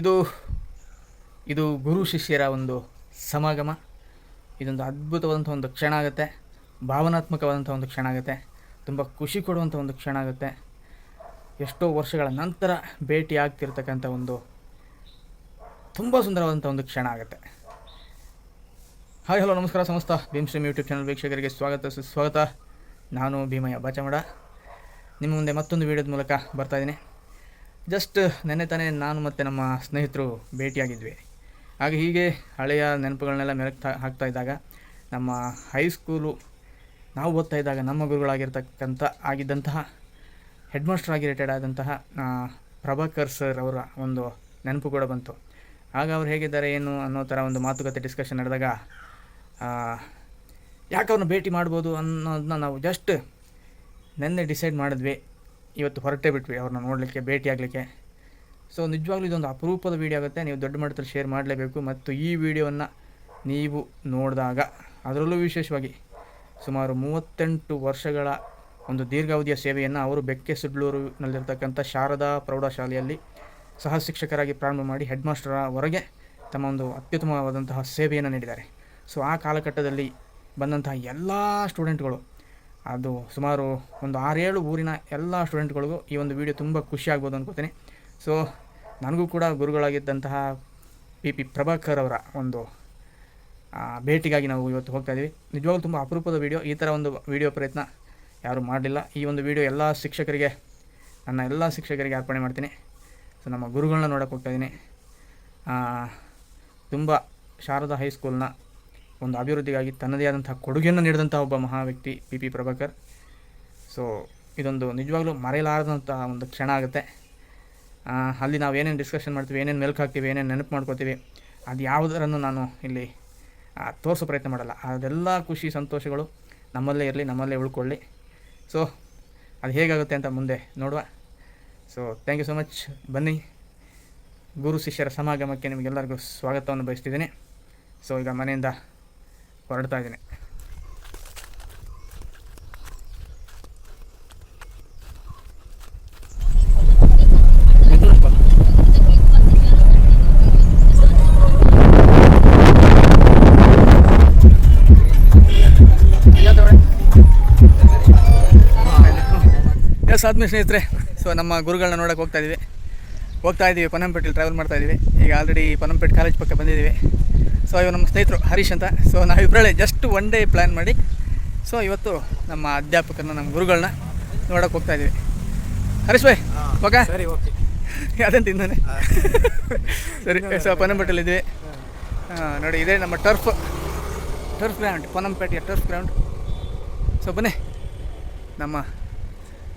ಇದು ಇದು ಗುರು ಶಿಷ್ಯರ ಒಂದು ಸಮಾಗಮ. ಇದೊಂದು ಅದ್ಭುತವಾದಂಥ ಒಂದು ಕ್ಷಣ ಆಗುತ್ತೆ. ಭಾವನಾತ್ಮಕವಾದಂಥ ಒಂದು ಕ್ಷಣ ಆಗುತ್ತೆ. ತುಂಬ ಖುಷಿ ಕೊಡುವಂಥ ಒಂದು ಕ್ಷಣ ಆಗುತ್ತೆ. ಎಷ್ಟೋ ವರ್ಷಗಳ ನಂತರ ಭೇಟಿ ಆಗ್ತಿರ್ತಕ್ಕಂಥ ಒಂದು ತುಂಬ ಸುಂದರವಾದಂಥ ಒಂದು ಕ್ಷಣ ಆಗುತ್ತೆ. ಹಾಯ್, ಹಲೋ, ನಮಸ್ಕಾರ ಸಮಸ್ತ ಭೀಮ್ ಸ್ಟ್ರೀಮ್ ಯೂಟ್ಯೂಬ್ ಚಾನಲ್ ವೀಕ್ಷಕರಿಗೆ ಸ್ವಾಗತ, ಸುಸ್ವಾಗತ. ನಾನು ಭೀಮಯ್ಯ ಬಾಚಮಡ. ನಿಮ್ಮ ಮುಂದೆ ಮತ್ತೊಂದು ವೀಡಿಯೋದ ಮೂಲಕ ಬರ್ತಾಯಿದ್ದೀನಿ ಜಸ್ಟ್ ನೆನ್ನೆ ತಾನೇ ನಾನು ಮತ್ತು ನಮ್ಮ ಸ್ನೇಹಿತರು ಭೇಟಿಯಾಗಿದ್ವಿ. ಹಾಗೆ ಹೀಗೆ ಹಳೆಯ ನೆನಪುಗಳನ್ನೆಲ್ಲ ಮೆರಗ್ತಾ ಹಾಕ್ತಾ ಇದ್ದಾಗ ನಮ್ಮ ಹೈಸ್ಕೂಲು ನಾವು ಓದ್ತಾ ಇದ್ದಾಗ ನಮ್ಮ ಗುರುಗಳಾಗಿರ್ತಕ್ಕಂಥ ಆಗಿದ್ದಂತಹ ಹೆಡ್ ಮಾಸ್ಟರ್ ಆಗಿ ರಿಟೈರ್ಡ್ ಆದಂತಹ ಪ್ರಭಾಕರ್ ಸರ್ ಅವರ ಒಂದು ನೆನಪು ಕೂಡ ಬಂತು. ಆಗ ಅವ್ರು ಹೇಗಿದ್ದಾರೆ, ಏನು ಅನ್ನೋ ಥರ ಒಂದು ಮಾತುಕತೆ ಡಿಸ್ಕಷನ್ ನಡೆದಾಗ ಯಾಕೆ ಅವ್ರನ್ನ ಭೇಟಿ ಮಾಡ್ಬೋದು ಅನ್ನೋದನ್ನ ನಾವು ಜಸ್ಟ್ ನೆನ್ನೆ ಡಿಸೈಡ್ ಮಾಡಿದ್ವಿ. ಇವತ್ತು ಹೊರಟೇ ಬಿಟ್ವಿ, ಅವ್ರನ್ನ ನೋಡಲಿಕ್ಕೆ ಭೇಟಿಯಾಗಲಿಕ್ಕೆ ಸೊ ನಿಜವಾಗ್ಲೂ ಇದೊಂದು ಅಪರೂಪದ ವೀಡಿಯೋ ಆಗುತ್ತೆ. ನೀವು ದೊಡ್ಡ ಮಟ್ಟದಲ್ಲಿ ಶೇರ್ ಮಾಡಲೇಬೇಕು. ಮತ್ತು ಈ ವಿಡಿಯೋವನ್ನು ನೀವು ನೋಡಿದಾಗ ಅದರಲ್ಲೂ ವಿಶೇಷವಾಗಿ ಸುಮಾರು ಮೂವತ್ತೆಂಟು ವರ್ಷಗಳ ಒಂದು ದೀರ್ಘಾವಧಿಯ ಸೇವೆಯನ್ನು ಅವರು ಬೆಕ್ಕೆ ಸುಡ್ಲೂರಿನಲ್ಲಿರ್ತಕ್ಕಂಥ ಶಾರದಾ ಪ್ರೌಢಶಾಲೆಯಲ್ಲಿ ಸಹ ಶಿಕ್ಷಕರಾಗಿ ಪ್ರಾರಂಭ ಮಾಡಿ ಹೆಡ್ ಹೊರಗೆ ತಮ್ಮ ಒಂದು ಅತ್ಯುತ್ತಮವಾದಂತಹ ಸೇವೆಯನ್ನು ನೀಡಿದ್ದಾರೆ. ಸೊ ಆ ಕಾಲಘಟ್ಟದಲ್ಲಿ ಬಂದಂತಹ ಎಲ್ಲ ಸ್ಟೂಡೆಂಟ್ಗಳು ಅದು ಸುಮಾರು ಒಂದು ಆರೇಳು ಊರಿನ ಎಲ್ಲ ಸ್ಟೂಡೆಂಟ್ಗಳಿಗೂ ಈ ಒಂದು ವಿಡಿಯೋ ತುಂಬ ಖುಷಿ ಆಗ್ಬೋದು ಅನ್ಕೋತೀನಿ. ಸೊ ನನಗೂ ಕೂಡ ಗುರುಗಳಾಗಿದ್ದಂತಹ ಪಿ ಪಿ ಪ್ರಭಾಕರ್ ಅವರ ಒಂದು ಭೇಟಿಗಾಗಿ ನಾವು ಇವತ್ತು ಹೋಗ್ತಾ ಇದ್ದೀವಿ ನಿಜವಾಗ್ಲೂ ತುಂಬ ಅಪರೂಪದ ವಿಡಿಯೋ. ಈ ಥರ ಒಂದು ವಿಡಿಯೋ ಪ್ರಯತ್ನ ಯಾರೂ ಮಾಡಲಿಲ್ಲ. ಈ ಒಂದು ವಿಡಿಯೋ ಎಲ್ಲ ಶಿಕ್ಷಕರಿಗೆ, ನನ್ನ ಎಲ್ಲ ಶಿಕ್ಷಕರಿಗೆ ಅರ್ಪಣೆ ಮಾಡ್ತೀನಿ. ಸೊ ನಮ್ಮ ಗುರುಗಳನ್ನ ನೋಡೋಕೆ ಹೋಗ್ತಾ ಇದ್ದೀನಿ ತುಂಬ ಶಾರದಾ ಹೈಸ್ಕೂಲ್ನ ಒಂದು ಅಭಿವೃದ್ಧಿಗಾಗಿ ತನ್ನದೇ ಆದಂತಹ ಕೊಡುಗೆಯನ್ನು ನೀಡಿದಂಥ ಒಬ್ಬ ಮಹಾ ವ್ಯಕ್ತಿ ಪಿ ಪಿ ಪ್ರಭಾಕರ್. ಸೊ ಇದೊಂದು ನಿಜವಾಗ್ಲೂ ಮರೆಯಲಾರದಂಥ ಒಂದು ಕ್ಷಣ ಆಗುತ್ತೆ. ಅಲ್ಲಿ ನಾವು ಏನೇನು ಡಿಸ್ಕಷನ್ ಮಾಡ್ತೀವಿ, ಏನೇನು ಮೆಲ್ಕು ಹಾಕ್ತೀವಿ, ಏನೇನು ನೆನಪು ಮಾಡ್ಕೋತೀವಿ, ಅದು ಯಾವುದರನ್ನು ನಾನು ಇಲ್ಲಿ ತೋರಿಸೋ ಪ್ರಯತ್ನ ಮಾಡಲ್ಲ. ಅದೆಲ್ಲ ಖುಷಿ, ಸಂತೋಷಗಳು ನಮ್ಮಲ್ಲೇ ಇರಲಿ, ನಮ್ಮಲ್ಲೇ ಉಳ್ಕೊಳ್ಳಿ. ಸೊ ಅದು ಹೇಗಾಗುತ್ತೆ ಅಂತ ಮುಂದೆ ನೋಡುವ. So thank you so much ಬನ್ನಿ. ಗುರು ಶಿಷ್ಯರ ಸಮಾಗಮಕ್ಕೆ ನಿಮಗೆಲ್ಲರಿಗೂ ಸ್ವಾಗತವನ್ನು ಬಯಸ್ತಿದ್ದೀನಿ. ಸೊ ಈಗ ಮನೆಯಿಂದ ಹೊರಡ್ತಾ ಇದ್ದೀನಿ. ಎಸ್ ಆದ್ಮೇಲೆ ಸ್ನೇಹಿತರೆ, ಸೊ ನಮ್ಮ ಗುರುಗಳನ್ನ ನೋಡೋಕೆ ಹೋಗ್ತಾ ಇದ್ದೀವಿ. ಹೋಗ್ತಾ ಇದ್ದೀವಿ ಪನಂಪೇಟೆಲಿ ಟ್ರಾವೆಲ್ ಮಾಡ್ತಾ ಇದ್ದೀವಿ. ಈಗ ಆಲ್ರೆಡಿ ಪನಂಪೇಟೆ ಕಾಲೇಜ್ ಪಕ್ಕ ಬಂದಿದ್ದೀವಿ. ಸೊ ಇವರು ನಮ್ಮ ಸ್ನೇಹಿತರು ಹರೀಶ್ ಅಂತ. ಸೊ ನಾವು ನಾವಿಬ್ಬರೇ ಜಸ್ಟ್ ಒನ್ ಡೇ ಪ್ಲ್ಯಾನ್ ಮಾಡಿ. ಸೊ ಇವತ್ತು ನಮ್ಮ ಅಧ್ಯಾಪಕರನ್ನ ನಮ್ಮ ಗುರುಗಳನ್ನ ನೋಡೋಕೆ ಹೋಗ್ತಾ ಇದ್ದೀವಿ ಹರೀಶ್ ಭಾಯ್ ಓಕೆ ಸರಿ ಓಕೆ. ಅದಂತ ಇನ್ನೇ ಸರಿ ಸೊ ಪನಂಪೇಟೆಲಿದ್ವಿ ನೋಡಿ ಇದೇ ನಮ್ಮ ಟರ್ಫ್ ಟರ್ಫ್ ಗ್ರೌಂಡ್ ಪನಂಪೇಟೆಯ ಟರ್ಫ್ ಗ್ರೌಂಡ್ ಸೊ ಬನ್ನಿ. ನಮ್ಮ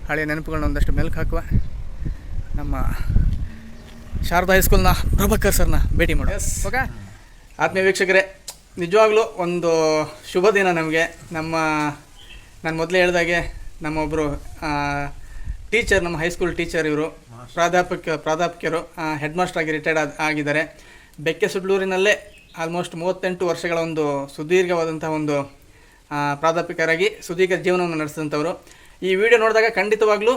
ಹಳೆಯ ನೆನಪುಗಳನ್ನ ಒಂದಷ್ಟು ಮೆಲ್ಕು ಹಾಕುವ. ನಮ್ಮ ಶಾರದಾ ಹೈಸ್ಕೂಲ್ನ ಪ್ರಭಾಕರ್ ಸರ್ನ ಭೇಟಿ ಮಾಡುವ ಓಕೆ ಆತ್ಮೀಯ ವೀಕ್ಷಕರೇ, ನಿಜವಾಗ್ಲೂ ಒಂದು ಶುಭ ದಿನ ನಮಗೆ. ನಮ್ಮ, ನಾನು ಮೊದಲೇ ಹೇಳ್ದಾಗೆ ನಮ್ಮೊಬ್ಬರು ಟೀಚರ್, ನಮ್ಮ ಹೈಸ್ಕೂಲ್ ಟೀಚರ್ ಇವರು. ಪ್ರಾಧ್ಯಾಪಕ ಪ್ರಾಧ್ಯಾಪಕರು ಹೆಡ್ ಮಾಸ್ಟರ್ ಆಗಿ ರಿಟೈರ್ಡ್ ಆದ, ಆಗಿದ್ದಾರೆ. ಬೆಕ್ಕೆ ಸುಡ್ಲೂರಿನಲ್ಲೇ ಆಲ್ಮೋಸ್ಟ್ ಮೂವತ್ತೆಂಟು ವರ್ಷಗಳ ಒಂದು ಸುದೀರ್ಘವಾದಂಥ ಒಂದು ಪ್ರಾಧ್ಯಾಪಕರಾಗಿ ಸುದೀರ್ಘ ಜೀವನವನ್ನು ನಡೆಸಿದಂಥವರು. ಈ ವಿಡಿಯೋ ನೋಡಿದಾಗ ಖಂಡಿತವಾಗ್ಲೂ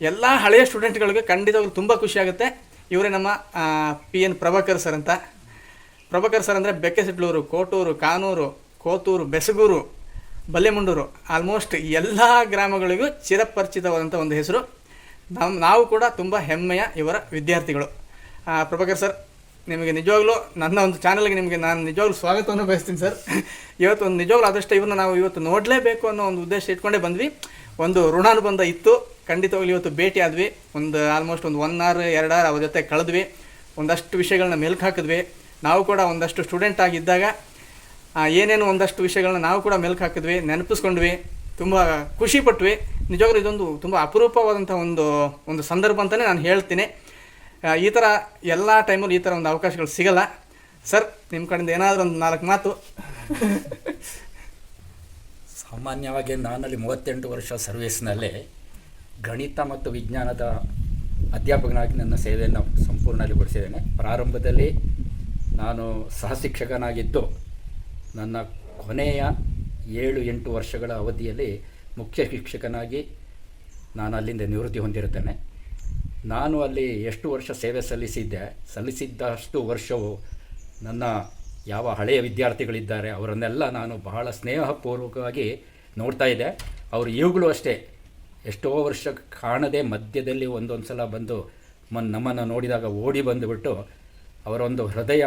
ಎಲ್ಲ ಹಳೆಯ ಸ್ಟೂಡೆಂಟ್ಗಳಿಗೆ ಖಂಡಿತವಾಗ್ಲೂ ತುಂಬ ಖುಷಿಯಾಗುತ್ತೆ ಇವರೇ ನಮ್ಮ ಪಿ ಎನ್ ಪ್ರಭಾಕರ್ ಸರ್ ಅಂತ. ಪ್ರಭಾಕರ್ ಸರ್ ಅಂದರೆ ಬೆಕ್ಕೆಸಿಡ್ಲೂರು ಕೋಟೂರು, ಕಾನೂರು, ಕೋತೂರು, ಬೆಸಗೂರು, ಬಲ್ಲೆಮುಂಡೂರು. ಆಲ್ಮೋಸ್ಟ್ ಎಲ್ಲ ಗ್ರಾಮಗಳಿಗೂ ಚಿರಪರಿಚಿತವಾದಂಥ ಒಂದು ಹೆಸರು. ನಮ್ಮ ನಾವು ಕೂಡ ತುಂಬ ಹೆಮ್ಮೆಯ ಇವರ ವಿದ್ಯಾರ್ಥಿಗಳು. ಪ್ರಭಾಕರ್ ಸರ್, ನಿಮಗೆ ನಿಜವಾಗ್ಲೂ ನನ್ನ ಒಂದು ಚಾನಲ್ಗೆ ನಿಮಗೆ ನಾನು ನಿಜವಾಗ್ಲೂ ಸ್ವಾಗತವನ್ನು ಬಯಸ್ತೀನಿ ಸರ್. ಇವತ್ತು ಒಂದು ನಿಜವಾಗ್ಲೂ ಆದಷ್ಟು ಇವ್ರನ್ನ ನಾವು ಇವತ್ತು ನೋಡಲೇಬೇಕು ಅನ್ನೋ ಒಂದು ಉದ್ದೇಶ ಇಟ್ಕೊಂಡೇ ಬಂದ್ವಿ. ಒಂದು ಋಣಾನುಬಂಧ ಇತ್ತು. ಖಂಡಿತವಾಗ್ಲೂ ಇವತ್ತು ಭೇಟಿ ಆದ್ವಿ. ಒಂದು ಆಲ್ಮೋಸ್ಟ್ ಒಂದು ಒನ್ ಅವರ್ ಎರಡು ಅವರ್ ಅವ್ರ ಜೊತೆ ಕಳೆದ್ವಿ. ಒಂದಷ್ಟು ವಿಷಯಗಳನ್ನ ಮೆಲ್ಕು ಹಾಕಿದ್ವಿ. ನಾವು ಕೂಡ ಒಂದಷ್ಟು ಸ್ಟೂಡೆಂಟ್ ಆಗಿದ್ದಾಗ ಏನೇನು ಒಂದಷ್ಟು ವಿಷಯಗಳನ್ನ ನಾವು ಕೂಡ ಮೆಲ್ಕು ಹಾಕಿದ್ವಿ, ನೆನಪಿಸ್ಕೊಂಡ್ವಿ, ತುಂಬ ಖುಷಿ ಪಟ್ವಿ. ನಿಜವಾಗ್ಲೂ ಇದೊಂದು ತುಂಬ ಅಪರೂಪವಾದಂಥ ಒಂದು ಒಂದು ಸಂದರ್ಭ ಅಂತಲೇ ನಾನು ಹೇಳ್ತೀನಿ. ಈ ಥರ ಎಲ್ಲ ಟೈಮಲ್ಲಿ ಈ ಥರ ಒಂದು ಅವಕಾಶಗಳು ಸಿಗಲ್ಲ. ಸರ್ ನಿಮ್ಮ ಕಡೆಯಿಂದ ಏನಾದರೂ ಒಂದು ನಾಲ್ಕು ಮಾತು. ಸಾಮಾನ್ಯವಾಗಿ ನಾನಲ್ಲಿ ಮೂವತ್ತೆಂಟು ವರ್ಷ ಸರ್ವಿಸ್ನಲ್ಲಿ ಗಣಿತ ಮತ್ತು ವಿಜ್ಞಾನದ ಅಧ್ಯಾಪಕನಾಗಿ ನನ್ನ ಸೇವೆಯನ್ನು ಸಂಪೂರ್ಣಗೊಳಿಸಿದ್ದೇನೆ ಕೊಡಿಸಿದ್ದೇನೆ. ಪ್ರಾರಂಭದಲ್ಲಿ ನಾನು ಸಹ ಶಿಕ್ಷಕನಾಗಿದ್ದು ನನ್ನ ಕೊನೆಯ ಏಳು ಎಂಟು ವರ್ಷಗಳ ಅವಧಿಯಲ್ಲಿ ಮುಖ್ಯ ಶಿಕ್ಷಕನಾಗಿ ನಾನು ಅಲ್ಲಿಂದ ನಿವೃತ್ತಿ ಹೊಂದಿರುತ್ತೇನೆ. ನಾನು ಅಲ್ಲಿ ಎಷ್ಟು ವರ್ಷ ಸೇವೆ ಸಲ್ಲಿಸಿದ್ದೆ, ಸಲ್ಲಿಸಿದ್ದಷ್ಟು ವರ್ಷವು ನನ್ನ ಯಾವ ಹಳೆಯ ವಿದ್ಯಾರ್ಥಿಗಳಿದ್ದಾರೆ ಅವರನ್ನೆಲ್ಲ ನಾನು ಬಹಳ ಸ್ನೇಹಪೂರ್ವಕವಾಗಿ ನೋಡ್ತಾ ಇದ್ದೆ. ಅವರು ಈಗಲೂ ಅಷ್ಟೇ ಎಷ್ಟೋ ವರ್ಷ ಕಾಣದೆ ಮಧ್ಯದಲ್ಲಿ ಒಂದೊಂದು ಸಲ ಬಂದು ಮನ್ ನಮ್ಮನ್ನು ನೋಡಿದಾಗ ಓಡಿ ಬಂದುಬಿಟ್ಟು ಅವರೊಂದು ಹೃದಯ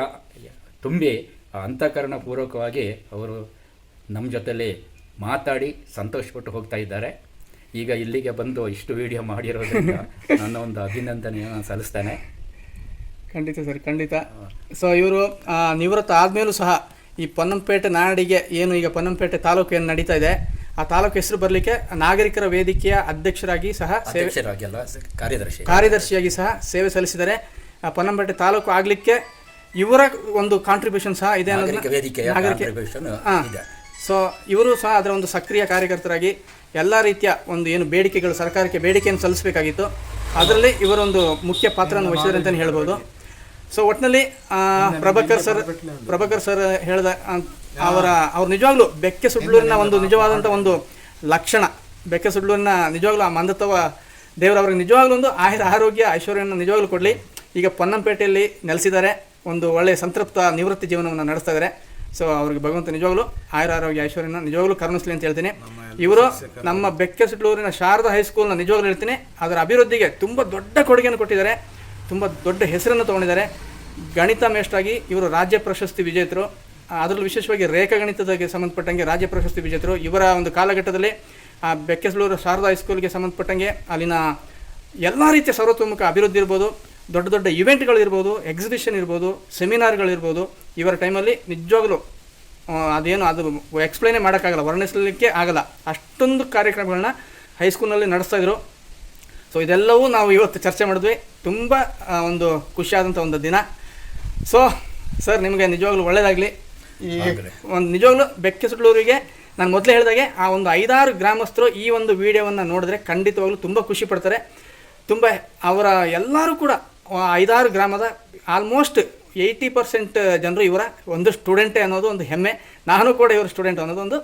ತುಂಬಿ ಅಂತಃಕರಣಪೂರ್ವಕವಾಗಿ ಅವರು ನಮ್ಮ ಜೊತೆಲಿ ಮಾತಾಡಿ ಸಂತೋಷಪಟ್ಟು ಹೋಗ್ತಾ ಇದ್ದಾರೆ. ಈಗ ಇಲ್ಲಿಗೆ ಬಂದು ಇಷ್ಟು ವಿಡಿಯೋ ಮಾಡಿರೋದ್ರಿಂದ ನನ್ನ ಒಂದು ಅಭಿನಂದನೆಯನ್ನು ಸಲ್ಲಿಸ್ತೇನೆ. ಖಂಡಿತ ಸರ್ ಖಂಡಿತ. ಸೊ ಇವರು ನಿವೃತ್ತ ಆದಮೇಲೂ ಸಹ ಈ ಪೊನ್ನಂಪೇಟೆ ನಾಡಿಗೆ ಏನು ಈಗ ಪೊನ್ನಂಪೇಟೆ ತಾಲೂಕು ಏನು ನಡೀತಾ ಇದೆ ಆ ತಾಲೂಕು ಹೆಸರು ಬರಲಿಕ್ಕೆ ನಾಗರಿಕರ ವೇದಿಕೆಯ ಅಧ್ಯಕ್ಷರಾಗಿ ಸಹ ಸೇವೆ ಕಾರ್ಯದರ್ಶಿ. ಕಾರ್ಯದರ್ಶಿಯಾಗಿ ಸಹ ಸೇವೆ ಸಲ್ಲಿಸಿದ್ದಾರೆ. ಆ ಪೊನ್ನಂಪೇಟೆ ತಾಲೂಕು ಆಗಲಿಕ್ಕೆ ಇವರ ಒಂದು ಕಾಂಟ್ರಿಬ್ಯೂಷನ್ ಸಹ ಇದೆ ಅನ್ನೋದನ್ನ- ನಾಗರಿಕ ವೇದಿಕೆಯ ನಾಗರಿಕ contribution ಹಾ. ಇದೆ. ಸೊ ಇವರು ಸಹ ಅದರ ಒಂದು ಸಕ್ರಿಯ ಕಾರ್ಯಕರ್ತರಾಗಿ ಎಲ್ಲ ರೀತಿಯ ಒಂದು ಏನು ಬೇಡಿಕೆಗಳು ಸರ್ಕಾರಕ್ಕೆ ಬೇಡಿಕೆಯನ್ನು ಸಲ್ಲಿಸಬೇಕಾಗಿತ್ತು. ಅದರಲ್ಲಿ ಇವರೊಂದು ಮುಖ್ಯ ಪಾತ್ರವನ್ನು ವಹಿಸಿದ್ದಾರೆ ಅಂತಲೇ ಹೇಳ್ಬೋದು. ಸೊ ಒಟ್ಟಿನಲ್ಲಿ ಆ, ಪ್ರಭಾಕರ್ ಸರ್ ಪ್ರಭಾಕರ್ ಸರ್ ಹೇಳಿದ ಆ, ಅವರ ಅವ್ರು ನಿಜವಾಗ್ಲೂ ಬೆಕ್ಕೆ ಸುಡ್ಲೂರಿನ ಒಂದು ನಿಜವಾದಂಥ ಒಂದು ಲಕ್ಷಣ. ಬೆಕ್ಕೆ ಸುಡ್ಲೂರಿನ ನಿಜವಾಗ್ಲೂ ಆ ಮಂದತ್ವ ದೇವರು ಅವ್ರಿಗೆ ನಿಜವಾಗ್ಲೂ ಒಂದು ಆಯುರ ಆರೋಗ್ಯ ಐಶ್ವರ್ಯವನ್ನು ನಿಜವಾಗ್ಲೂ ಕೊಡಲಿ. ಈಗ ಪೊನ್ನಂಪೇಟೆಯಲ್ಲಿ ನೆಲೆಸಿದ್ದಾರೆ. ಒಂದು ಒಳ್ಳೆಯ ಸಂತೃಪ್ತ ನಿವೃತ್ತಿ ಜೀವನವನ್ನು ನಡೆಸ್ತಾ ಇದ್ದಾರೆ. ಸೊ ಅವ್ರಿಗೆ ಭಗವಂತ ನಿಜವಾಗ್ಲೂ ಆಯುರ ಆರೋಗ್ಯ ಐಶ್ವರ್ಯನ ನಿಜವಾಗ್ಲೂ ಕರುಣಿಸ್ಲಿ ಅಂತ ಹೇಳ್ತೀನಿ. ಇವರು ನಮ್ಮ ಬೆಕ್ಕೆಸಿಟ್ಲೂರಿನ ಶಾರದಾ ಹೈಸ್ಕೂಲ್ನ ನಿಜವಾಗ್ಲೂ ಹೇಳ್ತೀನಿ. ಅದರ ಅಭಿವೃದ್ಧಿಗೆ ತುಂಬ ದೊಡ್ಡ ಕೊಡುಗೆಯನ್ನು ಕೊಟ್ಟಿದ್ದಾರೆ. ತುಂಬ ದೊಡ್ಡ ಹೆಸರನ್ನು ತೊಗೊಂಡಿದ್ದಾರೆ. ಗಣಿತ ಮೇಷ್ಟಾಗಿ ಇವರು ರಾಜ್ಯ ಪ್ರಶಸ್ತಿ ವಿಜೇತರು. ಅದರಲ್ಲೂ ವಿಶೇಷವಾಗಿ ರೇಖಾಗಣಿತದಕ್ಕೆ ಸಂಬಂಧಪಟ್ಟಂಗೆ ರಾಜ್ಯ ಪ್ರಶಸ್ತಿ ವಿಜೇತರು. ಇವರ ಒಂದು ಕಾಲಘಟ್ಟದಲ್ಲಿ ಆ ಬೆಕ್ಕೆಸಲೂರು ಶಾರದಾ ಹೈಸ್ಕೂಲ್ಗೆ ಸಂಬಂಧಪಟ್ಟಂಗೆ ಅಲ್ಲಿನ ಎಲ್ಲ ರೀತಿಯ ಸರ್ವತೋಮುಖ ಅಭಿವೃದ್ಧಿ ಇರ್ಬೋದು. ದೊಡ್ಡ ದೊಡ್ಡ ಇವೆಂಟ್ಗಳಿರ್ಬೋದು ಎಕ್ಸಿಬಿಷನ್ ಇರ್ಬೋದು ಸೆಮಿನಾರ್ಗಳಿರ್ಬೋದು ಇವರ ಟೈಮಲ್ಲಿ ನಿಜವಾಗ್ಲೂ ಅದೇನು ಅದು ಎಕ್ಸ್ಪ್ಲೈನೇ ಮಾಡೋಕ್ಕಾಗಲ್ಲ ವರ್ಣಿಸಲಿಕ್ಕೆ ಆಗಲ್ಲ. ಅಷ್ಟೊಂದು ಕಾರ್ಯಕ್ರಮಗಳನ್ನ ಹೈಸ್ಕೂಲ್ನಲ್ಲಿ ನಡೆಸ್ತಾ ಇದ್ರು. ಸೊ ಇದೆಲ್ಲವೂ ನಾವು ಇವತ್ತು ಚರ್ಚೆ ಮಾಡಿದ್ವಿ. ತುಂಬ ಒಂದು ಖುಷಿಯಾದಂಥ ಒಂದು ದಿನ. ಸೊ ಸರ್ ನಿಮಗೆ ನಿಜವಾಗ್ಲೂ ಒಳ್ಳೆಯದಾಗಲಿ ಈ ಒಂದು ನಿಜವಾಗ್ಲೂ ಬೆಕ್ಕೆಸುಡ್ಲೂರಿಗೆ ನಾನು ಮೊದಲೇ ಹೇಳಿದಾಗೆ ಆ ಒಂದು ಐದಾರು ಗ್ರಾಮಸ್ಥರು ಈ ಒಂದು ವಿಡಿಯೋವನ್ನು ನೋಡಿದ್ರೆ ಖಂಡಿತವಾಗ್ಲೂ ತುಂಬ ಖುಷಿ ಪಡ್ತಾರೆ. ತುಂಬ ಅವರ ಎಲ್ಲರೂ ಕೂಡ ಐದಾರು ಗ್ರಾಮದ ಆಲ್ಮೋಸ್ಟ್ ಏಯ್ಟಿ ಪರ್ಸೆಂಟ್ ಜನರು ಇವರ ಒಂದು ಸ್ಟೂಡೆಂಟೇ ಅನ್ನೋದು ಒಂದು ಹೆಮ್ಮೆ. ನಾನು ಕೂಡ ಇವರ ಸ್ಟೂಡೆಂಟ್ ಅನ್ನೋದು ಒಂದು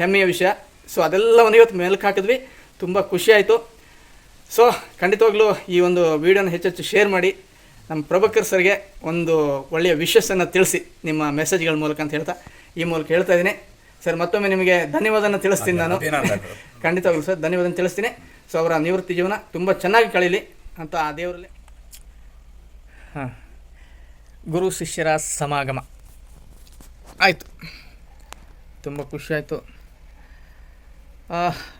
ಹೆಮ್ಮೆಯ ವಿಷಯ. ಸೊ ಅದೆಲ್ಲವನ್ನು ಇವತ್ತು ಮೇಲಕ್ಕೆ ಹಾಕಿದ್ವಿ. ತುಂಬ ಖುಷಿಯಾಯಿತು ಸೊ ಖಂಡಿತವಾಗ್ಲೂ ಈ ಒಂದು ವಿಡಿಯೋನ ಹೆಚ್ಚೆಚ್ಚು ಶೇರ್ ಮಾಡಿ. ನಮ್ಮ ಪ್ರಭಕರ್ ಸರ್ಗೆ ಒಂದು ಒಳ್ಳೆಯ ವಿಶಸ್ಸನ್ನು ತಿಳಿಸಿ ನಿಮ್ಮ ಮೆಸೇಜ್ಗಳ ಮೂಲಕ ಅಂತ ಹೇಳ್ತಾ ಈ ಮೂಲಕ ಹೇಳ್ತಾ ಇದ್ದೀನಿ. ಸರ್ ಮತ್ತೊಮ್ಮೆ ನಿಮಗೆ ಧನ್ಯವಾದನ ತಿಳಿಸ್ತೀನಿ ನಾನು. ಖಂಡಿತವಾಗ್ಲೂ ಸರ್ ಧನ್ಯವಾದ ತಿಳಿಸ್ತೀನಿ. ಸೊ ಅವರ ನಿವೃತ್ತಿ ಜೀವನ ತುಂಬ ಚೆನ್ನಾಗಿ ಕಳೀಲಿ ಅಂತ ಆ ದೇವರಲ್ಲಿ ಹಾಂ. ಗುರು ಶಿಷ್ಯರ ಸಮಾಗಮ. ಆಯಿತು. ತುಂಬ ಖುಷಿ ಆಯಿತು.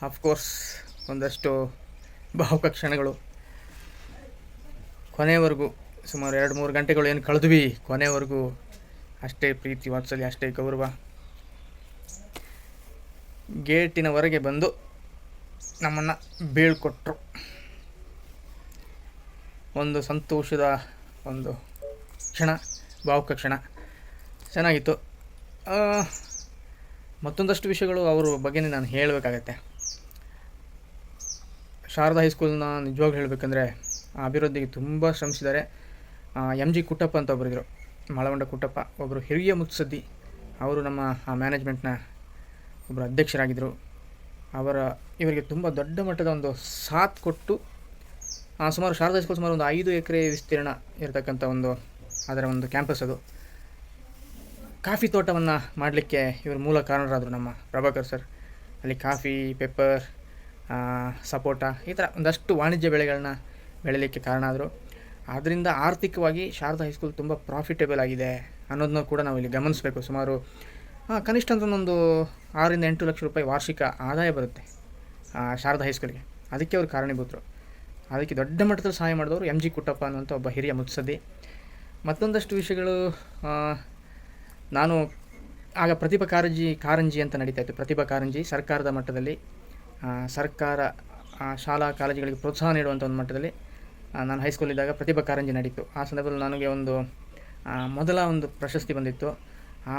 ಅಫ್ಕೋರ್ಸ್ ಒಂದಷ್ಟು ಭಾವುಕ ಕ್ಷಣಗಳು ಕೊನೆವರೆಗೂ ಸುಮಾರು ಎರಡು ಮೂರು ಗಂಟೆಗಳು ಏನು ಕಳೆದ್ವಿ. ಕೊನೆವರೆಗೂ ಅಷ್ಟೇ ಪ್ರೀತಿ, ವಾತ್ಸಲ್ಯ, ಅಷ್ಟೇ ಗೌರವ. ಗೇಟಿನವರೆಗೆ ಬಂದು ನಮ್ಮನ್ನು ಬೀಳ್ಕೊಟ್ರು. ಒಂದು ಸಂತೋಷದ ಒಂದು ಕ್ಷಣ, ಭಾವುಕ ಕ್ಷಣ. ಚೆನ್ನಾಗಿತ್ತು. ಮತ್ತೊಂದಷ್ಟು ವಿಷಯಗಳು ಅವ್ರ ಬಗ್ಗೆನೇ ನಾನು ಹೇಳಬೇಕಾಗತ್ತೆ. ಶಾರದಾ ಹೈಸ್ಕೂಲ್ನ ನಿಜವಾಗ್ಲೂ ಹೇಳಬೇಕಂದ್ರೆ ಅಭಿವೃದ್ಧಿಗೆ ತುಂಬ ಶ್ರಮಿಸಿದ್ದಾರೆ. ಎಂ ಜಿ ಕುಟ್ಟಪ್ಪ ಅಂತ ಒಬ್ಬರಿದ್ದರು ಮಳವಂಡ ಕುಟ್ಟಪ್ಪ. ಒಬ್ಬರು ಹಿರಿಯ ಮುತ್ಸದ್ದಿ. ಅವರು ನಮ್ಮ ಆ ಮ್ಯಾನೇಜ್ಮೆಂಟ್ನ ಒಬ್ಬರು ಅಧ್ಯಕ್ಷರಾಗಿದ್ದರು ಅವರ, ಇವರಿಗೆ ತುಂಬ ದೊಡ್ಡ ಮಟ್ಟದ ಒಂದು ಸಾಥ್ ಕೊಟ್ಟು ಸುಮಾರು ಶಾರದಾ ಸ್ಕೂಲ್ ಸುಮಾರು ಒಂದು ಐದು ಎಕರೆ ವಿಸ್ತೀರ್ಣ ಇರತಕ್ಕಂಥ ಒಂದು ಅದರ ಒಂದು ಕ್ಯಾಂಪಸ್ ಅದು. ಕಾಫಿ ತೋಟವನ್ನು ಮಾಡಲಿಕ್ಕೆ ಇವರು ಮೂಲ ಕಾರಣರಾದರು ನಮ್ಮ ಪ್ರಭಾಕರ್ ಸರ್ ಅಲ್ಲಿ ಕಾಫಿ ಪೆಪ್ಪರ್ ಸಪೋಟ ಈ ಥರ ಒಂದಷ್ಟು ವಾಣಿಜ್ಯ ಬೆಳೆಗಳನ್ನ ಬೆಳೀಲಿಕ್ಕೆ ಕಾರಣ ಆದರು ಆದ್ದರಿಂದ ಆರ್ಥಿಕವಾಗಿ ಶಾರದಾ ಹೈಸ್ಕೂಲ್ ತುಂಬ ಪ್ರಾಫಿಟೇಬಲ್ ಆಗಿದೆ ಅನ್ನೋದನ್ನ ಕೂಡ ನಾವು ಇಲ್ಲಿ ಗಮನಿಸಬೇಕು. ಸುಮಾರು ಕನಿಷ್ಠ ಅಂದ್ರೆ ಒಂದು ಆರರಿಂದ ಎಂಟು ಲಕ್ಷ ರೂಪಾಯಿ ವಾರ್ಷಿಕ ಆದಾಯ ಬರುತ್ತೆ ಶಾರದಾ ಹೈಸ್ಕೂಲ್ಗೆ ಅದಕ್ಕೆ ಅವರು ಕಾರಣೀಭೂತರು. ಅದಕ್ಕೆ ದೊಡ್ಡ ಮಟ್ಟದಲ್ಲಿ ಸಹಾಯ ಮಾಡಿದವರು ಎಂ ಜಿ ಕುಟ್ಟಪ್ಪ ಅನ್ನುವಂಥ ಒಬ್ಬ ಹಿರಿಯ ಮುತ್ಸದ್ದಿ. ಮತ್ತೊಂದಷ್ಟು ವಿಷಯಗಳು ನಾನು ಆಗ ಪ್ರತಿಭಾ ಕಾರಂಜಿ ಕಾರಂಜಿ ಅಂತ ನಡೀತಾ ಇತ್ತು. ಪ್ರತಿಭಾ ಕಾರಂಜಿ ಸರ್ಕಾರದ ಮಟ್ಟದಲ್ಲಿ ಸರ್ಕಾರ ಶಾಲಾ, ಕಾಲೇಜುಗಳಿಗೆ ಪ್ರೋತ್ಸಾಹ ನೀಡುವಂಥ ಒಂದು ಮಟ್ಟದಲ್ಲಿ ನಾನು ಹೈಸ್ಕೂಲಿದ್ದಾಗ ಪ್ರತಿಭಾ ಕಾರಂಜಿ ನಡೀತು. ಆ ಸಂದರ್ಭದಲ್ಲಿ ನನಗೆ ಒಂದು ಮೊದಲ ಒಂದು ಪ್ರಶಸ್ತಿ ಬಂದಿತ್ತು.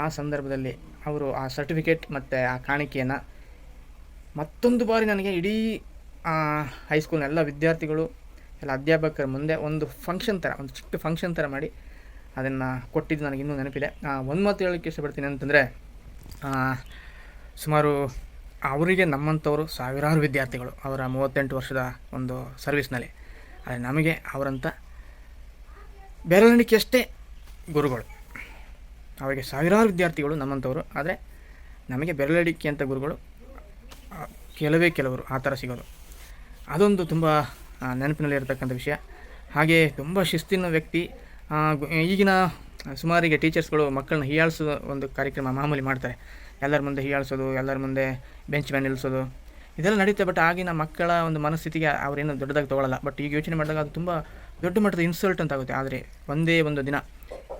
ಆ ಸಂದರ್ಭದಲ್ಲಿ ಅವರು ಆ ಸರ್ಟಿಫಿಕೇಟ್ ಮತ್ತು ಆ ಕಾಣಿಕೆಯನ್ನು ಮತ್ತೊಂದು ಬಾರಿ ನನಗೆ ಇಡೀ ಹೈಸ್ಕೂಲ್ನ ಎಲ್ಲ ವಿದ್ಯಾರ್ಥಿಗಳು, ಎಲ್ಲ ಅಧ್ಯಾಪಕರ ಮುಂದೆ ಒಂದು ಫಂಕ್ಷನ್ ಥರ ಒಂದು ಚಿಕ್ಕ ಫಂಕ್ಷನ್ ಥರ ಮಾಡಿ ಅದನ್ನು ಕೊಟ್ಟಿದ್ದು ನನಗೆ ಇನ್ನೂ ನೆನಪಿದೆ. ಒಂದು ಮಾತು ಹೇಳೋಕ್ಕೆ ಇಷ್ಟಪಡ್ತೀನಿ ಅಂತಂದರೆ ಸುಮಾರು ಅವರಿಗೆ ನಮ್ಮಂಥವರು ಸಾವಿರಾರು ವಿದ್ಯಾರ್ಥಿಗಳು ಅವರ ಮೂವತ್ತೆಂಟು ವರ್ಷದ ಒಂದು ಸರ್ವಿಸ್ನಲ್ಲಿ ಆದರೆ ನಮಗೆ ಅವರಂಥ ಬೆರಳೆಣಿಕೆಯಷ್ಟೇ ಗುರುಗಳು. ಅವರಿಗೆ ಸಾವಿರಾರು ವಿದ್ಯಾರ್ಥಿಗಳು ನಮ್ಮಂಥವರು, ಆದರೆ ನಮಗೆ ಬೆರಳೆಣಿಕೆ ಅಂತ ಗುರುಗಳು ಕೆಲವೇ ಕೆಲವರು ಆ ಥರ ಸಿಗೋದು. ಅದೊಂದು ತುಂಬ ಆ, ನೆನಪಿನಲ್ಲಿ ಇರತಕ್ಕಂಥ ವಿಷಯ. ಹಾಗೆ ತುಂಬ ಶಿಸ್ತಿನ ವ್ಯಕ್ತಿ. ಈಗಿನ ಸುಮಾರಿಗೆ ಟೀಚರ್ಸ್ಗಳು ಮಕ್ಕಳನ್ನ ಹೀಯಾಳಿಸೋ ಒಂದು ಕಾರ್ಯಕ್ರಮ ಮಾಮೂಲಿ ಮಾಡ್ತಾರೆ. ಎಲ್ಲರ ಮುಂದೆ ಹೀಯಾಳಿಸೋದು ಎಲ್ಲರ ಮುಂದೆ ಬೆಂಚ್ ಮೇಲೆ ನಿಲ್ಲಿಸೋದು. ಇದೆಲ್ಲ ನಡೆಯುತ್ತೆ ಬಟ್ ಆಗಿನ ಮಕ್ಕಳ ಒಂದು ಮನಸ್ಥಿತಿಗೆ ಅವರೇನು ದೊಡ್ಡದಾಗಿ ತೊಗೊಳ್ಳಲ್ಲ ಬಟ್ ಈಗ ಯೋಚನೆ ಮಾಡಿದಾಗ ಅದು ತುಂಬ ದೊಡ್ಡ ಮಟ್ಟದ ಇನ್ಸಲ್ಟ್ ಅಂತ ಆಗುತ್ತೆ. ಆದರೆ ಒಂದೇ ಒಂದು ದಿನ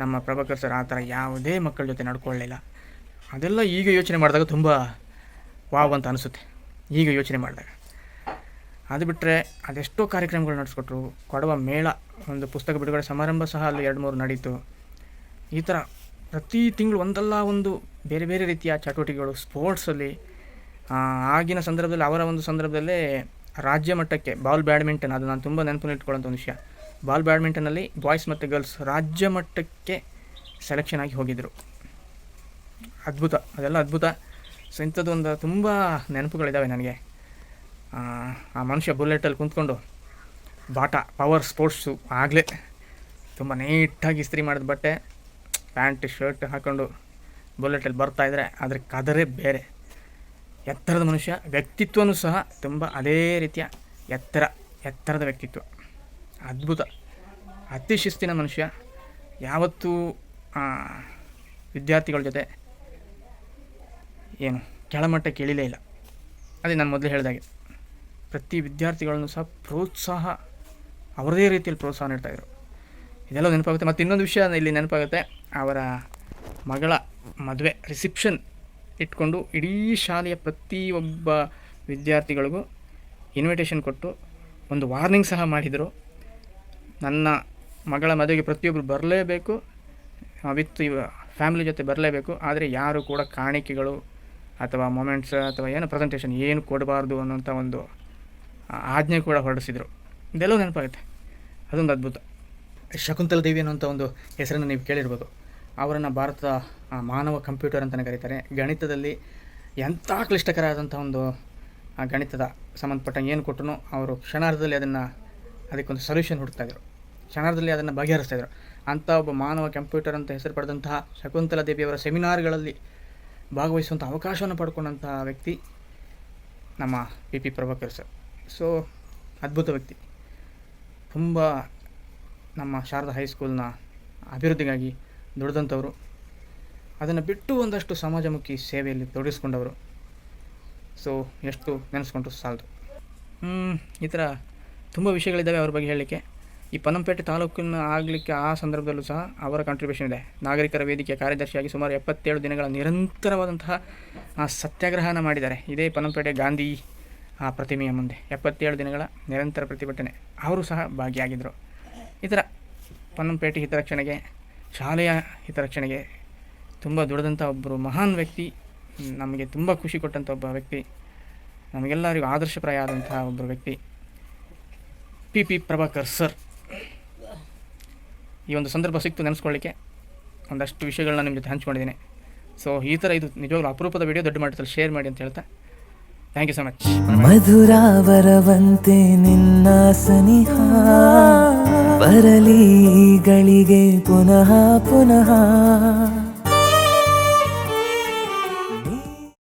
ನಮ್ಮ ಪ್ರಭಾಕರ್ ಸರ್ ಆ ಥರ ಯಾವುದೇ ಮಕ್ಕಳ ಜೊತೆ ನಡ್ಕೊಳ್ಳಿಲ್ಲ. ಅದೆಲ್ಲ ಈಗ ಯೋಚನೆ ಮಾಡಿದಾಗ ತುಂಬ ವಾವ್ ಅಂತ ಅನಿಸುತ್ತೆ. ಈಗ ಯೋಚನೆ ಮಾಡಿದಾಗ. ಅದು ಬಿಟ್ಟರೆ ಅದೆಷ್ಟೋ ಕಾರ್ಯಕ್ರಮಗಳು ನಡೆಸ್ಕೊಟ್ರು. ಕೊಡವ ಮೇಳ, ಒಂದು ಪುಸ್ತಕ ಬಿಡುಗಡೆ ಸಮಾರಂಭ ಸಹ ಅಲ್ಲಿ ಎರಡು ಮೂರು ನಡೀತು. ಈ ಥರ ಪ್ರತಿ ತಿಂಗಳು ಒಂದಲ್ಲ ಒಂದು ಬೇರೆ ಬೇರೆ ರೀತಿಯ ಚಟುವಟಿಕೆಗಳು ಸ್ಪೋರ್ಟ್ಸಲ್ಲಿ ಆಗಿನ ಸಂದರ್ಭದಲ್ಲಿ, ಅವರ ಒಂದು ಸಂದರ್ಭದಲ್ಲೇ ರಾಜ್ಯ ಮಟ್ಟಕ್ಕೆ ಬಾಲ್ ಬ್ಯಾಡ್ಮಿಂಟನ್ ಅದು ನಾನು ತುಂಬ ನೆನಪು ಇಟ್ಕೊಳ್ಳೋಂಥ ಒಂದು ವಿಷಯ. ಬಾಲ್ ಬ್ಯಾಡ್ಮಿಂಟನಲ್ಲಿ ಬಾಯ್ಸ್ ಮತ್ತು ಗರ್ಲ್ಸ್ ರಾಜ್ಯ ಮಟ್ಟಕ್ಕೆ ಸೆಲೆಕ್ಷನ್ ಆಗಿ ಹೋಗಿದ್ದರು ಅದ್ಭುತ, ಅದೆಲ್ಲ ಅದ್ಭುತ. ಸೊ ಇಂಥದ್ದೊಂದು ತುಂಬ ನೆನಪುಗಳಿದ್ದಾವೆ ನನಗೆ. ಆ, ಮನುಷ್ಯ ಬುಲೆಟಲ್ಲಿ ಕುಂತ್ಕೊಂಡು ಬಾಟಾ ಪವರ್ ಸ್ಪೋರ್ಟ್ಸು ಆಗಲೇ ತುಂಬ ನೀಟಾಗಿ ಇಸ್ತ್ರಿ ಮಾಡಿದ ಬಟ್ಟೆ ಪ್ಯಾಂಟ್ ಶರ್ಟ್ ಹಾಕ್ಕೊಂಡು ಬುಲೆಟಲ್ಲಿ ಬರ್ತಾಯಿದ್ರೆ ಅದ್ರ ಕದರೇ ಬೇರೆ. ಎತ್ತರದ ಮನುಷ್ಯ ವ್ಯಕ್ತಿತ್ವನೂ ಸಹ ತುಂಬ ಅದೇ ರೀತಿಯ ಎತ್ತರ ಎತ್ತರದ ವ್ಯಕ್ತಿತ್ವ. ಅದ್ಭುತ. ಅತಿ ಶಿಸ್ತಿನ ಮನುಷ್ಯ ಯಾವತ್ತೂ ವಿದ್ಯಾರ್ಥಿಗಳ ಜೊತೆ ಏನು ಕೆಳಮಟ್ಟಕ್ಕೆ ಇಳಿಲೇ ಇಲ್ಲ. ಅದೇ ನಾನು ಮೊದಲು ಹೇಳಿದಾಗೆ. ಪ್ರತಿ ವಿದ್ಯಾರ್ಥಿಗಳನ್ನು ಸಹ ಪ್ರೋತ್ಸಾಹ, ಅವರದೇ ರೀತಿಯಲ್ಲಿ ಪ್ರೋತ್ಸಾಹ ನೀಡ್ತಾಯಿದ್ರು ಇದೆಲ್ಲ ನೆನಪಾಗುತ್ತೆ. ಮತ್ತು ಇನ್ನೊಂದು ವಿಷಯ ಇಲ್ಲಿ ನೆನಪಾಗುತ್ತೆ. ಅವರ ಮಗಳ ಮದುವೆ ರಿಸೆಪ್ಷನ್ ಇಟ್ಕೊಂಡು ಇಡೀ ಶಾಲೆಯ ಪ್ರತಿಯೊಬ್ಬ ವಿದ್ಯಾರ್ಥಿಗಳಿಗೂ ಇನ್ವಿಟೇಷನ್ ಕೊಟ್ಟು ಒಂದು ವಾರ್ನಿಂಗ್ ಸಹ ಮಾಡಿದರು. ನನ್ನ ಮಗಳ ಮದುವೆಗೆ ಪ್ರತಿಯೊಬ್ಬರು ಬರಲೇಬೇಕು ವಿತ್ ಇವ ಫ್ಯಾಮಿಲಿ ಜೊತೆ ಬರಲೇಬೇಕು, ಆದರೆ ಯಾರು ಕೂಡ ಕಾಣಿಕೆಗಳು ಅಥವಾ ಮೊಮೆಂಟ್ಸ್ ಅಥವಾ ಏನು ಪ್ರೆಸೆಂಟೇಷನ್ ಏನು ಕೊಡಬಾರ್ದು ಅನ್ನೋಂಥ ಒಂದು ಆಜ್ಞೆ ಕೂಡ ಹೊರಡಿಸಿದರು. ಇದೆಲ್ಲ ನೆನಪಾಗುತ್ತೆ. ಅದೊಂದು ಅದ್ಭುತ. ಶಕುಂತಲ ದೇವಿ ಅನ್ನುವಂಥ ಒಂದು ಹೆಸರನ್ನು ನೀವು ಕೇಳಿರ್ಬೋದು. ಅವರನ್ನು ಭಾರತದ ಮಾನವ ಕಂಪ್ಯೂಟರ್ ಅಂತಲೇ ಕರೀತಾರೆ. ಗಣಿತದಲ್ಲಿ ಎಂಥ ಕ್ಲಿಷ್ಟಕರವಾದಂಥ ಒಂದು ಗಣಿತದ ಸಂಬಂಧಪಟ್ಟಂಗೆ ಏನು ಕೊಟ್ಟರು ಅವರು ಕ್ಷಣಾರ್ಧದಲ್ಲಿ ಅದನ್ನು, ಅದಕ್ಕೊಂದು ಸೊಲ್ಯೂಷನ್ ಹುಡುಕ್ತಾಯಿದ್ರು ಕ್ಷಣಾರ್ಧದಲ್ಲಿ ಅದನ್ನು ಬಗೆಹರಿಸ್ತಾಯಿದ್ರು ಅಂಥ ಒಬ್ಬ ಮಾನವ ಕಂಪ್ಯೂಟರ್ ಅಂತ ಹೆಸರು ಪಡೆದಂತಹ ಶಕುಂತಲ ದೇವಿಯವರ ಸೆಮಿನಾರ್ಗಳಲ್ಲಿ ಭಾಗವಹಿಸುವಂಥ ಅವಕಾಶವನ್ನು ಪಡ್ಕೊಂಡಂತಹ ವ್ಯಕ್ತಿ ನಮ್ಮ P P Prabhakar sir. So, ಅದ್ಭುತ ವ್ಯಕ್ತಿ. ತುಂಬ ನಮ್ಮ ಶಾರದಾ ಹೈಸ್ಕೂಲ್ನ ಅಭಿವೃದ್ಧಿಗಾಗಿ ದುಡಿದಂಥವರು. ಅದನ್ನು ಬಿಟ್ಟು ಒಂದಷ್ಟು ಸಮಾಜಮುಖಿ ಸೇವೆಯಲ್ಲಿ ತೊಡಗಿಸ್ಕೊಂಡವರು. ಸೊ, ಎಷ್ಟು ನೆನೆಸ್ಕೊಂಡ್ರು ಸಾಲದು. ಈ ಥರ ತುಂಬ ವಿಷಯಗಳಿದ್ದಾವೆ ಅವ್ರ ಬಗ್ಗೆ ಹೇಳಲಿಕ್ಕೆ. ಈ ಪನಂಪೇಟೆ ತಾಲೂಕಿನ ಆಗಲಿಕ್ಕೆ ಆ ಸಂದರ್ಭದಲ್ಲೂ ಸಹ ಅವರ ಕಾಂಟ್ರಿಬ್ಯೂಷನ್ ಇದೆ. ನಾಗರಿಕರ ವೇದಿಕೆಯ ಕಾರ್ಯದರ್ಶಿಯಾಗಿ ಸುಮಾರು ಎಪ್ಪತ್ತೇಳು ದಿನಗಳ ನಿರಂತರವಾದಂತಹ ಸತ್ಯಾಗ್ರಹನ ಮಾಡಿದ್ದಾರೆ. ಇದೇ ಪನಂಪೇಟೆ ಗಾಂಧಿ ಆ ಪ್ರತಿಮೆಯ ಮುಂದೆ. ಎಪ್ಪತ್ತೇಳು ದಿನಗಳ ನಿರಂತರ ಪ್ರತಿಭಟನೆ. ಅವರು ಸಹ ಭಾಗಿಯಾಗಿದ್ದರು. ಈ ಥರ ಪನ್ನಂಪೇಟೆ ಹಿತರಕ್ಷಣೆಗೆ, ಶಾಲೆಯ ಹಿತರಕ್ಷಣೆಗೆ ತುಂಬ ದುಡಿದಂಥ ಒಬ್ಬರು ಮಹಾನ್ ವ್ಯಕ್ತಿ, ನಮಗೆ ತುಂಬ ಖುಷಿ ಕೊಟ್ಟಂಥ ಒಬ್ಬ ವ್ಯಕ್ತಿ, ನಮಗೆಲ್ಲರಿಗೂ ಆದರ್ಶಪ್ರಾಯ ಆದಂತಹ ಒಬ್ಬರು ವ್ಯಕ್ತಿ, ಪಿ. ಪಿ. ಪ್ರಭಾಕರ್ ಸರ್. ಈ ಒಂದು ಸಂದರ್ಭ ಸಿಕ್ತು ನೆನೆಸ್ಕೊಳ್ಳಿಕ್ಕೆ. ಒಂದಷ್ಟು ವಿಷಯಗಳನ್ನ ನಿಮ್ಮ ಜೊತೆ ಹಂಚ್ಕೊಂಡಿದ್ದೀನಿ. ಸೊ ಈ ಥರ ಇದು ನಿಜವಾಗ್ಲೂ ಅಪರೂಪದ ವಿಡಿಯೋ ದೊಡ್ಡ ಮಟ್ಟದಲ್ಲಿ ಶೇರ್ ಮಾಡಿ ಅಂತ ಹೇಳ್ತಾ ಥ್ಯಾಂಕ್ ಯು ಸೊ ಮಚ್ ಮಧುರಾವರವಂತೆ ನಿನ್ನ ಸನಿಹ. ಬರಲಿ ಗಳಿಗೆ ಪುನಃ ಪುನಃ.